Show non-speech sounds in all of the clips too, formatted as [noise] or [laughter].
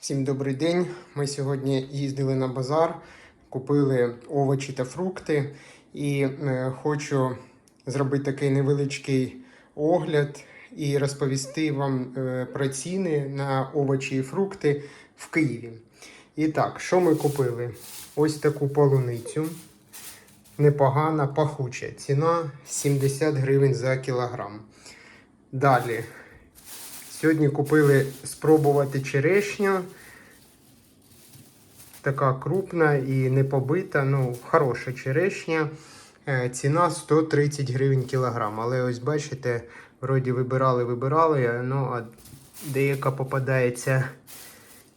Всім добрий день. Ми сьогодні їздили на базар, купили овочі та фрукти і е, хочу зробити такий невеличкий огляд і розповісти вам е, про ціни на овочі і фрукти в Києві. І так, що ми купили? Ось таку полуницю. Непогана, пахуча. Ціна 70 гривень за кілограм. Далі Сьогодні купили спробувати черешню. Така крупна і не побита, ну, хороша черешня. Е, Ціна 130 гривень кілограм. Але ось бачите, вроді вибирали, вибирали, ну, а деяка попадається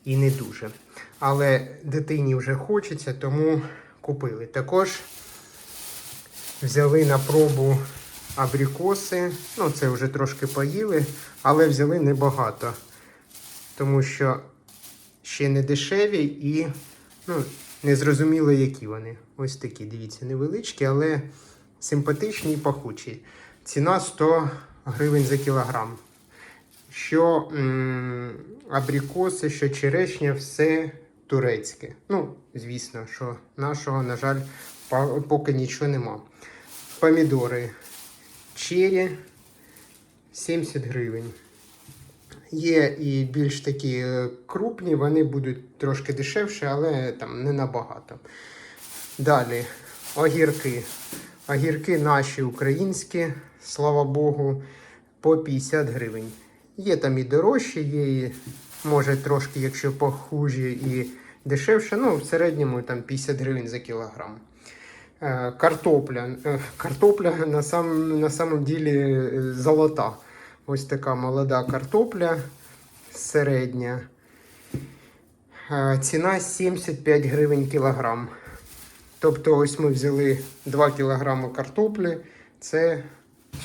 і не дуже. Але дитині вже хочеться, тому купили. Також взяли на пробу абрикоси. Ну, це вже трошки поїли, але взяли небагато. Тому що ще не дешеві і ну, не зрозуміло, які вони. Ось такі, дивіться, невеличкі, але симпатичні і пахучі. Ціна 100 гривень за кілограм. Що м- абрикоси, що черешня, все турецьке. Ну, звісно, що нашого, на жаль, поки нічого нема. Помідори Чері 70 гривень. Є і більш такі е, крупні, вони будуть трошки дешевші, але там не набагато. Далі огірки. Огірки наші українські, слава Богу, по 50 гривень. Є там і дорожчі, є і може трошки, якщо похужі і дешевше. Ну, в середньому там 50 гривень за кілограм. Е, Картопля. Е, Картопля на, сам, на самом ділі е, золота. Ось така молода картопля середня. Ціна 75 гривень кілограм. Тобто, ось ми взяли 2 кілограми картоплі, це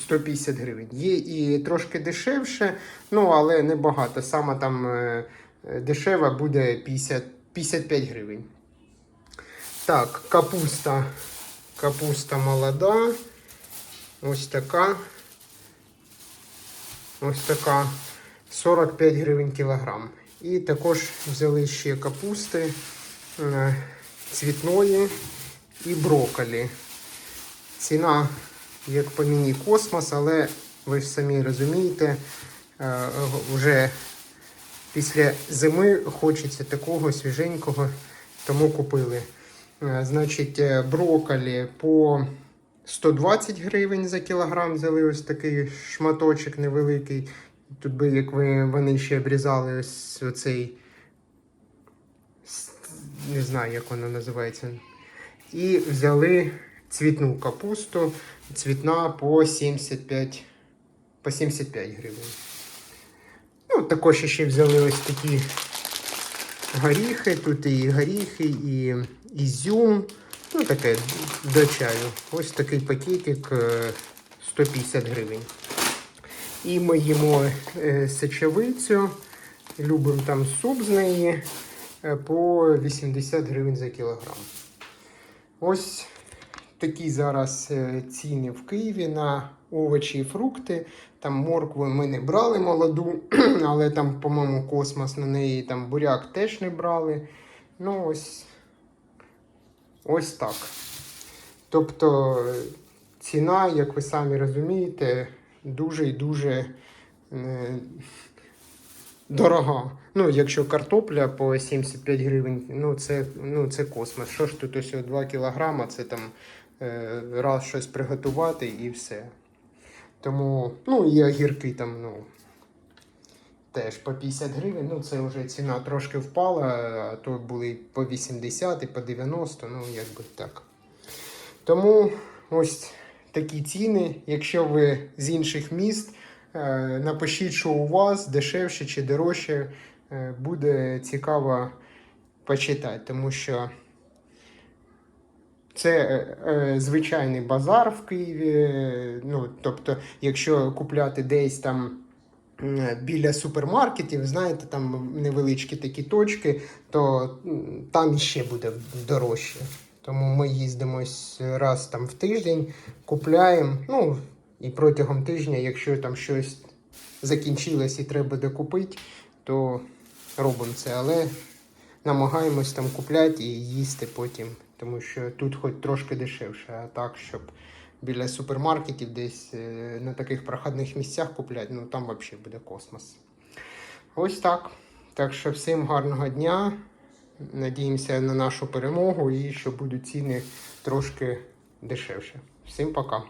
150 гривень. Є і трошки дешевше, ну але небагато. Сама там е, дешева буде 50, 55 гривень. Так, капуста. Капуста молода. Ось така. Ось така. 45 гривень кілограм. І також взяли ще капусти е, цвітної і брокколі. Ціна, як по мені, космос, але ви ж самі розумієте, е, вже після зими хочеться такого свіженького, тому купили. Е, Значить, е, брокколі по 120 гривень за кілограм взяли ось такий шматочок невеликий. Тут би, як ви, вони ще обрізали ось оцей, не знаю, як воно називається. І взяли цвітну капусту, цвітна по 75, по 75 гривень. Ну, також ще взяли ось такі горіхи. Тут і горіхи, і ізюм. Ну, таке до чаю. Ось такий пакетик е, 150 гривень. І ми їмо е, сечовицю, любимо там суп з неї е, по 80 гривень за кілограм. Ось такі зараз е, ціни в Києві на овочі і фрукти. Там моркву ми не брали молоду, [clears throat] але там, по-моєму, космос на неї, там буряк теж не брали. Ну, ось, ось так. Тобто е, ціна, як ви самі розумієте, дуже і дуже е, дорога. Ну, якщо картопля по 75 гривень, ну це, ну, це космос. Що ж тут ось 2 кілограма, це там раз щось приготувати і все. Тому, ну і огірки там, ну. Теж по 50 гривень, ну це вже ціна трошки впала, а то були по 80 і по 90, ну якби так. Тому ось такі ціни. Якщо ви з інших міст, е, напишіть, що у вас дешевше чи дорожче, е, буде цікаво почитати, тому що це е, е, звичайний базар в Києві. Ну, тобто, якщо купляти десь там. Біля супермаркетів, знаєте, там невеличкі такі точки, то там ще буде дорожче. Тому ми їздимо раз там в тиждень, купляємо. Ну і протягом тижня, якщо там щось закінчилось і треба докупити, то робимо це, але намагаємось там купляти і їсти потім, тому що тут хоч трошки дешевше, а так, щоб біля супермаркетів десь е, на таких проходних місцях купляти, ну там взагалі буде космос. Ось так. Так що всім гарного дня. Надіємося на нашу перемогу і що будуть ціни трошки дешевше. Всім пока.